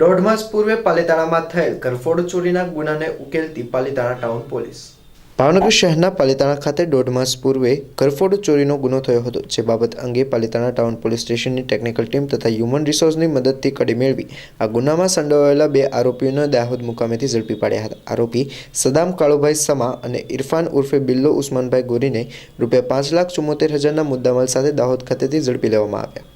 દોઢ માસ પૂર્વે પાલિતાણામાં થયેલ ઘરફોડ ચોરીના ગુનાને ઉકેલતી પાલિતાણા ટાઉન પોલીસ. ભાવનગર શહેરના પાલિતાણા ખાતે દોઢ માસ પૂર્વે ઘરફોડ ચોરીનો ગુનો થયો હતો, જે બાબત અંગે પાલિતાણા ટાઉન પોલીસ સ્ટેશનની ટેકનિકલ ટીમ તથા હ્યુમન રિસોર્સની મદદથી કડી મેળવી આ ગુનામાં સંડોવાયેલા બે આરોપીઓને દાહોદ મુકામેથી ઝડપી પાડ્યા હતા. આરોપી સદામ કાળુભાઈ સમા અને ઇરફાન ઉર્ફે બિલ્લો ઉસ્માનભાઈ ગોરીને રૂપિયા પાંચ લાખ ચુમ્મોતેર હજારના મુદ્દામાલ સાથે દાહોદ ખાતેથી ઝડપી લેવામાં આવ્યા.